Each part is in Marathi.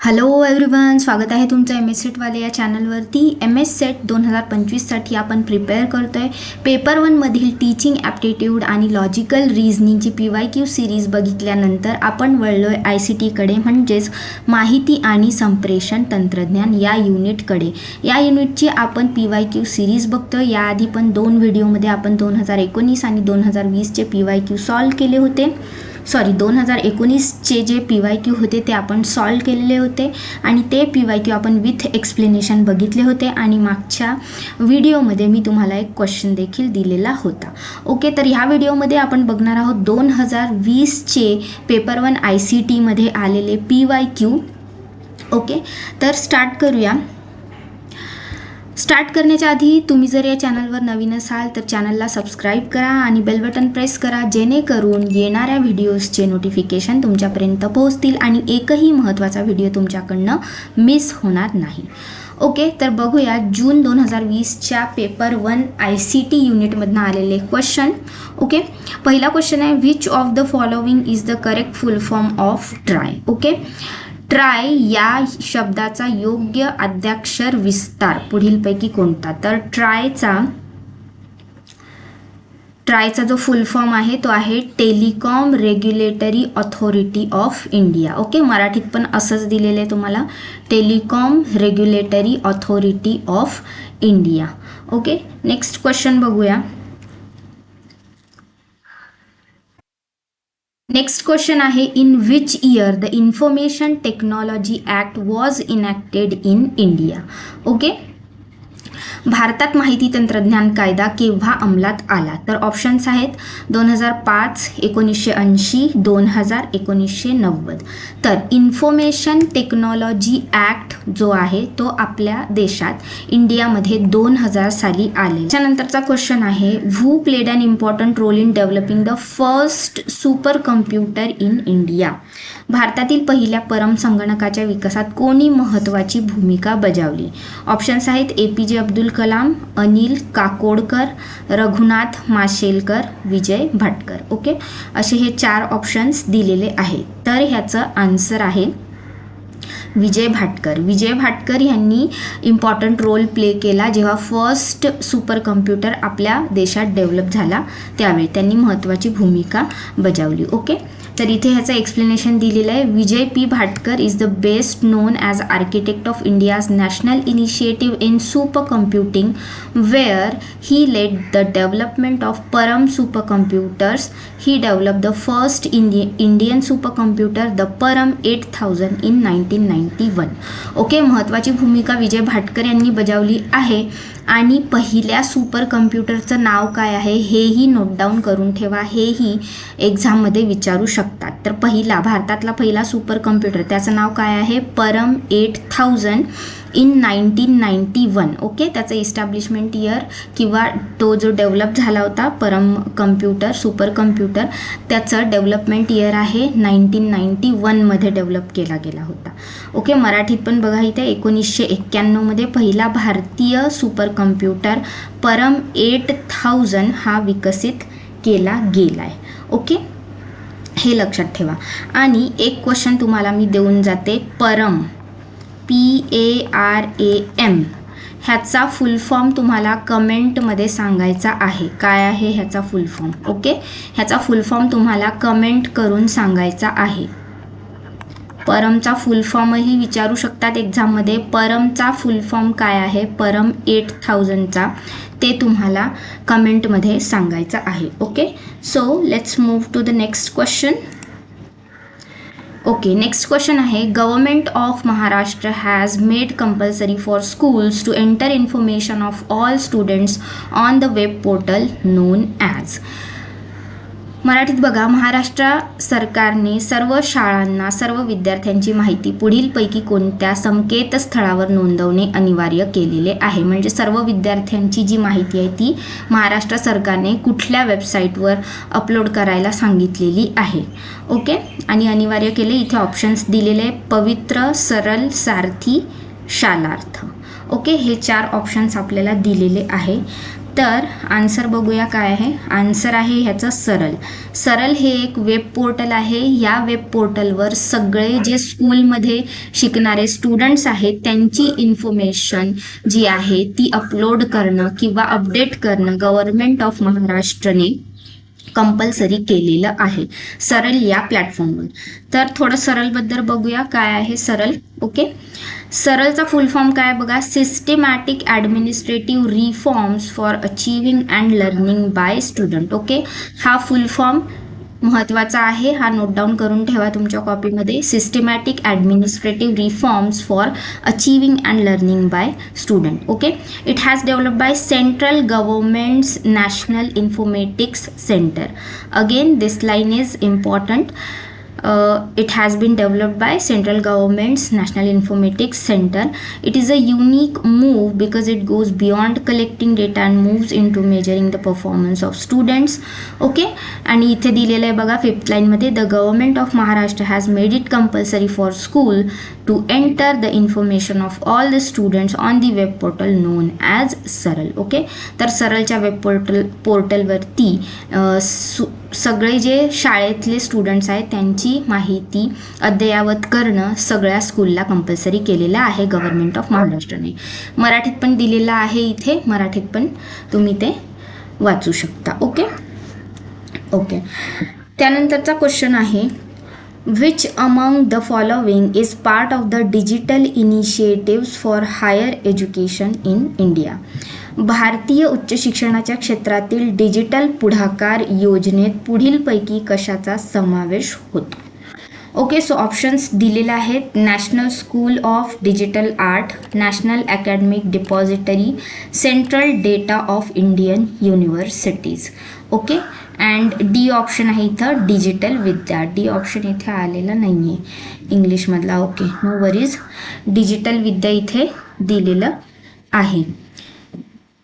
हॅलो एव्हरीवन स्वागत आहे तुमचं एम एस सेटवाले या चॅनलवरती एम एस सेट दोन हजार पंचवीससाठी आपण प्रिपेअर करतो आहे पेपर वनमधील टीचिंग ॲप्टिट्यूड आणि लॉजिकल रिझनिंगची पी वाय क्यू सिरीज बघितल्यानंतर आपण वळलो आहे आय सी टीकडे म्हणजेच माहिती आणि संप्रेषण तंत्रज्ञान या युनिटकडे या युनिटची आपण पी वाय क्यू सिरीज बघतो याआधी पण दोन व्हिडिओमध्ये आपण दोन हजार एकोणीस आणि दोन हजार वीसचे पी वाय क्यू सॉल्व केले होते. सॉरी दोन हजार एकोणीसचे जे पी वाय क्यू होते ते आपण सॉल्व केलेले होते आणि ते पी वाय क्यू आपण विथ एक्सप्लेनेशन बघितले होते आणि मागच्या व्हिडिओमध्ये मी तुम्हाला एक क्वेश्चन देखील दिलेला होता. ओके तर ह्या व्हिडिओमध्ये आपण बघणार आहोत दोन हजार वीसचे पेपर वन आय सी टीमध्ये आलेले पी वाय क्यू. ओके तर स्टार्ट करूया. स्टार्ट करण्याच्या आधी तुम्ही जर या चॅनलवर नवीन असाल तर चॅनलला सबस्क्राईब करा आणि बेल बटन प्रेस करा जेणेकरून येणाऱ्या व्हिडिओजचे नोटिफिकेशन तुमच्यापर्यंत पोहोचतील आणि एकही महत्त्वाचा व्हिडिओ तुमच्याकडनं मिस होणार नाही. ओके तर बघूया जून दोन हजार वीसच्या paper one I C T युनिटमधनं आलेले क्वेश्चन ओके पहिला क्वेश्चन आहे which of the following is the correct full form of TRAI okay TRAI या शब्दाचा योग्य आद्याक्षर विस्तार. पुढीलपैकी कोणता? तर ट्रायचा ट्रायचा जो फुल फॉर्म आहे तो आहे telecom regulatory authority of India. Okay? मराठीत पण असंच दिलेलं आहे तुम्हाला. Telecom regulatory authority of India. Okay? Next question बघूया. नेक्स्ट क्वेश्चन आहे in which year the information technology act was enacted in India okay भारतात माहिती तंत्रज्ञान कायदा केव्हा अंमलात आला? तर ऑप्शन्स आहेत दोन हजार पाच एकोणीसशे ऐंशी दोन हजार एकोणीसशे नव्वद. तर इन्फॉर्मेशन टेक्नॉलॉजी ॲक्ट जो आहे तो आपल्या देशात इंडियामध्ये दोन हजार साली आले त्यानंतरचा क्वेश्चन आहे who played an important role in developing the first super computer in India भारतातील पहिल्या परम संगणकाच्या विकासात कोणी महत्त्वाची भूमिका बजावली? ऑप्शन्स आहेत A P J Abdul Kalam Anil Kakodkar Raghunath Mashelkar Vijay Bhatkar okay असे हे चार ऑप्शन्स दिलेले आहेत. तर ह्याचं आन्सर आहे विजय भाटकर. विजय भाटकर यांनी इम्पॉर्टंट रोल प्ले केला जेव्हा फर्स्ट सुपर कम्प्युटर आपल्या देशात डेव्हलप झाला त्यावेळी. त्यांनी महत्त्वाची भूमिका बजावली. ओके तर इथे ह्याचं एक्सप्लेनेशन दिलेलं आहे. Vijay P. Bhatkar is the best known as architect of India's national initiative in super computing where he led the development of Param super computers he develop the first Indi Indian super computer the Param eight thousand in nineteen ninety one okay महत्त्वाची भूमिका विजय भाटकर यांनी बजावली आहे. आणि पहिल्या सुपर कम्प्युटरचं नाव काय आहे हेही नोट डाऊन करून ठेवा. हेही एक्झाममध्ये विचारू शकतात. तर पहिला भारतातला पहिला सुपर कम्प्युटर त्याचं नाव काय आहे? Param eight thousand in nineteen ninety one okay त्याचं इस्टॅब्लिशमेंट इयर किंवा तो जो डेव्हलप झाला होता परम कम्प्युटर सुपर कम्प्युटर त्याचं डेव्हलपमेंट इयर आहे नाईन्टीन नाईन्टी वनमध्ये डेव्हलप केला गेला होता. ओके मराठीत पण बघा इथे एकोणीसशे एक्क्याण्णवमध्ये पहिला भारतीय super computer Param eight thousand हा विकसित केला गेला आहे ओके हे लक्षात ठेवा. आणि एक क्वेश्चन तुम्हाला मी देऊन जाते Param. P A R A M ह्याचा फुल फॉर्म तुम्हाला कमेंटमध्ये सांगायचा आहे. काय आहे ह्याचा फुल फॉर्म ओके ह्याचा फुल फॉर्म तुम्हाला कमेंट करून सांगायचा आहे. परमचा फुल फॉर्मही विचारू शकतात एक्झाममध्ये परमचा फुल फॉर्म काय आहे? परम एट थाउजंडचा ते तुम्हाला कमेंटमध्ये सांगायचं आहे. Okay so let's move to the next question okay next question आहे government of Maharashtra has made compulsory for schools to enter information of all students on the web portal known as मराठीत बघा महाराष्ट्र सरकारने सर्व शाळांना सर्व विद्यार्थ्यांची माहिती पुढीलपैकी कोणत्या संकेतस्थळावर नोंदवणे अनिवार्य केलेले आहे. म्हणजे सर्व विद्यार्थ्यांची जी माहिती आहे ती महाराष्ट्र सरकारने कुठल्या वेबसाईटवर अपलोड करायला सांगितलेली आहे. ओके? आणि अनिवार्य केले इथे ऑप्शन्स दिलेले पवित्र सरल सारथी शालार्थ. ओके? हे चार ऑप्शन्स आपल्याला दिलेले आहे. तर आन्सर बघूया काय आहे. आन्सर आहे ह्याचं सरल. सरल हे एक वेब पोर्टल आहे. या वेब पोर्टलवर सगळे जे स्कूलमध्ये शिकणारे स्टुडंट्स आहेत त्यांची इन्फॉर्मेशन जी आहे ती अपलोड करणं किंवा अपडेट करणं गव्हर्नमेंट ऑफ महाराष्ट्रने कंपल्सरी केलेलं आहे. सरळ या प्लॅटफॉर्मवर तर थोडं सरळबद्दल बघूया काय आहे सरळ ओके सरळचा फुल फॉर्म काय बघा? Systematic administrative reforms for achieving and learning by student okay हा फुल फॉर्म महत्त्वाचा आहे. हा नोट डाऊन करून ठेवा तुमच्या कॉपीमध्ये systematic administrative reforms for achieving and learning by student okay it has develop by central government's national informatics centre again this line is important uh, it has been developed by central government's national informatics center it is a unique move because it goes beyond collecting data and moves into measuring the performance of students okay आणि इथे दिलेलं आहे बघा फिफ्थ लाईनमध्ये the government of Maharashtra has made it compulsory for school To enter the information of all the students on the web portal known as SARAL okay तर सरळच्या वेब पोर्टल पोर्टलवरती सु सगळे जे शाळेतले स्टुडंट्स आहेत त्यांची माहिती अद्ययावत करणं सगळ्या स्कूलला कंपल्सरी केलेलं आहे गव्हर्मेंट ऑफ महाराष्ट्रने मराठीत पण दिलेलं आहे इथे. मराठीत पण तुम्ही ते वाचू शकता ओके ओके त्यानंतरचा क्वेश्चन आहे Which among the following is part of the digital initiatives for higher education in India भारतीय उच्च शिक्षणाच्या क्षेत्रातील डिजिटल पुढाकार योजनेत पुढीलपैकी कशाचा समावेश होतो? ओके सो ऑप्शन्स दिलेले आहेत. National school of digital art national academic depository central data of Indian universities okay and D option आहे इथं डिजिटल विद्या. डी ऑप्शन इथे आलेलं नाही आहे इंग्लिशमधला okay no worries digital Vidya इथे दिलेलं आहे.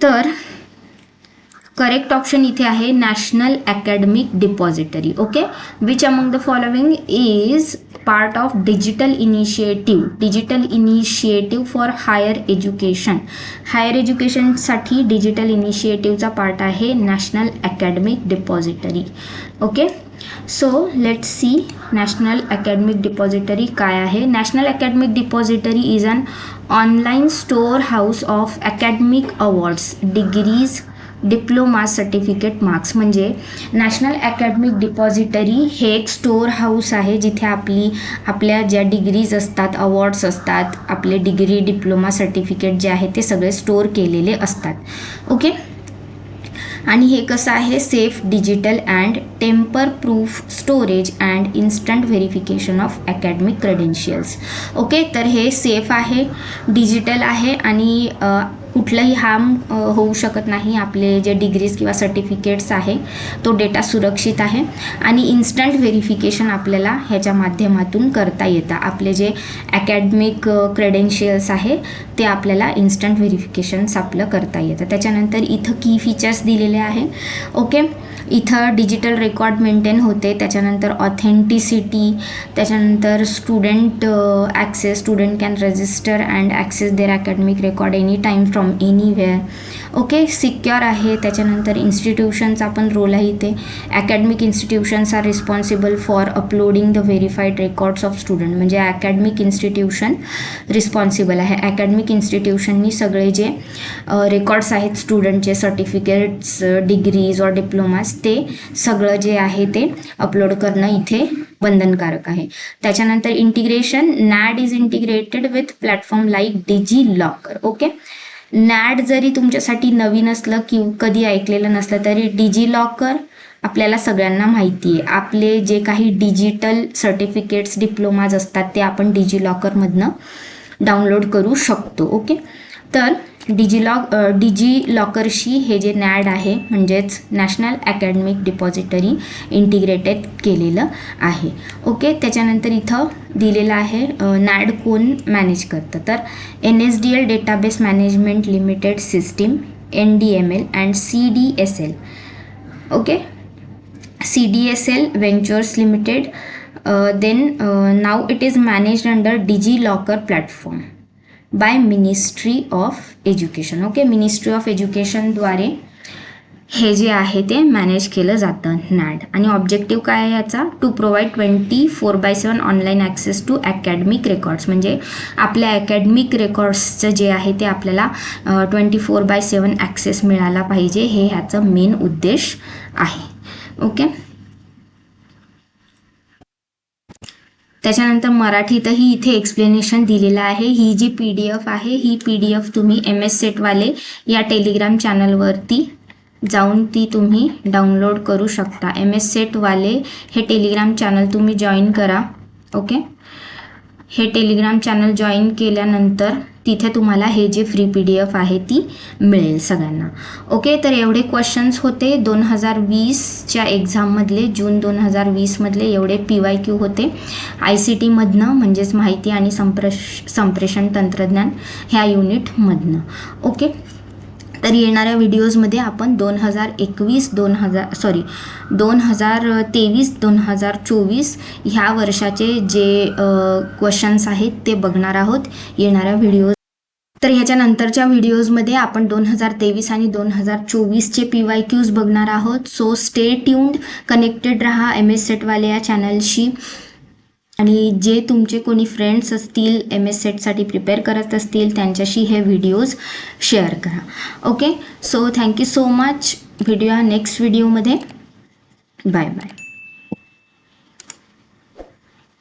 तर करेक्ट ऑप्शन इथे आहे national academic depository okay which among the following is part of digital initiative digital initiative for higher education higher एज्युकेशनसाठी डिजिटल इनिशिएटिव्हचा पार्ट आहे national academic depository okay so let see national academic depository काय आहे. National academic depository is an online store house of academic awards degrees diploma certificate marks. म्हणजे नॅशनल अकॅडमिक डिपॉझिटरी हे एक स्टोअर हाऊस आहे जिथे आपली आपल्या ज्या डिग्रीज असतात अवॉर्ड्स असतात आपले डिग्री डिप्लोमा सर्टिफिकेट जे आहे ते सगळे स्टोअर केलेले असतात. ओके? आणि हे कसं आहे? Safe digital and tamper proof storage and instant verification of academic credentials. Okay? तर हे सेफ आहे डिजिटल आहे आणि कुठलंही हार्म होऊ शकत नाही. आपले जे डिग्रीज किंवा सर्टिफिकेट्स आहे तो डेटा सुरक्षित आहे आणि इन्स्टंट व्हेरिफिकेशन आपल्याला ह्याच्या माध्यमातून करता येतं. आपले जे अकॅडमिक क्रेडेन्शियल्स आहे ते आपल्याला इन्स्टंट व्हेरिफिकेशन्स आपलं करता येतं. त्याच्यानंतर इथं की फीचर्स दिलेले आहे. ओके इथं डिजिटल रेकॉर्ड मेंटेन होते. त्याच्यानंतर ऑथेंटिसिटी त्याच्यानंतर student access student can register and access their academic record any time from anywhere okay secure आहे. त्याच्यानंतर इन्स्टिट्यूशनचा पण रोल आहे इथे. Academic institutions are responsible for uploading the verified records of student म्हणजे अकॅडमिक इन्स्टिट्यूशन रिस्पॉन्सिबल आहे. अकॅडमिक इन्स्टिट्यूशननी सगळे जे रेकॉर्ड्स आहेत स्टुडंटचे सर्टिफिकेट्स डिग्रीज ऑर डिप्लोमाज ते सगळं जे आहे ते अपलोड करणं इथे बंधनकारक आहे. त्याच्यानंतर integration NAD is integrated with platform like DigiLocker okay NAD जरी तुमच्यासाठी नवीन असलं की कधी ऐकलेलं नसलं तरी डिजी लॉकर आपल्याला सगळ्यांना माहिती आहे. आपले जे काही डिजिटल सर्टिफिकेट्स डिप्लोमाज असतात ते आपण डिजी लॉकरमधनं डाउनलोड करू शकतो ओके? तर डिजिलॉक डिजी लॉकरशी हे जे नॅड आहे म्हणजेच नॅशनल अकॅडमिक डिपॉझिटरी इंटिग्रेटेड केलेलं आहे. ओके त्याच्यानंतर इथं दिलेलं आहे नॅड कोण मॅनेज करतं? तर N S D L database management limited system N D M L and C D S L. Okay C D S L ventures limited then now it is managed under DigiLocker platform. By ministry of education okay ministry of एज्युकेशनद्वारे हे जे आहे ते मॅनेज केलं जातं नॅड आणि ऑब्जेक्टिव्ह काय आहे याचा? To provide twenty four by seven online access to academic records म्हणजे आपल्या अकॅडमिक रेकॉर्ड्सचं जे आहे ते आपल्याला twenty four by seven access मिळाला पाहिजे हे ह्याचं मेन उद्देश आहे. ओके त्याच्यानंतर मराठीतही इथे एक्सप्लेनेशन दिलेलं आहे. ही जी पी डी एफ आहे ही पी डी एफ तुम्ही एम एस सेटवाले या टेलिग्राम चॅनलवरती जाऊन ती तुम्ही डाउनलोड करू शकता. एम एस सेटवाले हे टेलिग्राम चॅनल तुम्ही जॉईन करा. ओके हे टेलिग्राम चॅनल जॉईन केल्यानंतर तिथे तुम्हाला हे जे फ्री पी डी एफ आहे ती मिळेल सगळ्यांना. ओके तर एवढे क्वेश्चन्स होते. दोन हजार वीसच्या एक्झाममधले जून दोन हजार वीसमधले एवढे पी वाय क्यू होते. आय सी टीमधनं म्हणजेच माहिती आणि संप्रेश संप्रेषण तंत्रज्ञान ह्या युनिटमधनं ओके तर येणाऱ्या व्हिडिओजमध्ये आपण दोन हजार एकवीस दोन हजार सॉरी दोन हजार तेवीस दोन हजार चोवीस ह्या वर्षाचे जे क्वेश्चन्स आहेत ते बघणार आहोत येणाऱ्या व्हिडिओ तर ह्याच्यानंतरच्या व्हिडिओजमध्ये आपण दोन हजार तेवीस आणि दोन हजार चोवीसचे पी वाय क्यूज बघणार आहोत. सो स्टे ट्यून्ड कनेक्टेड रहा एम एस सेटवाले या चॅनलशी आणि जे तुमचे कोणी फ्रेंड्स असतील एम एस सेटसाठी प्रिपेअर करत असतील त्यांच्याशी हे व्हिडिओज शेअर करा. Okay so thank you so much video next व्हिडिओमध्ये बाय बाय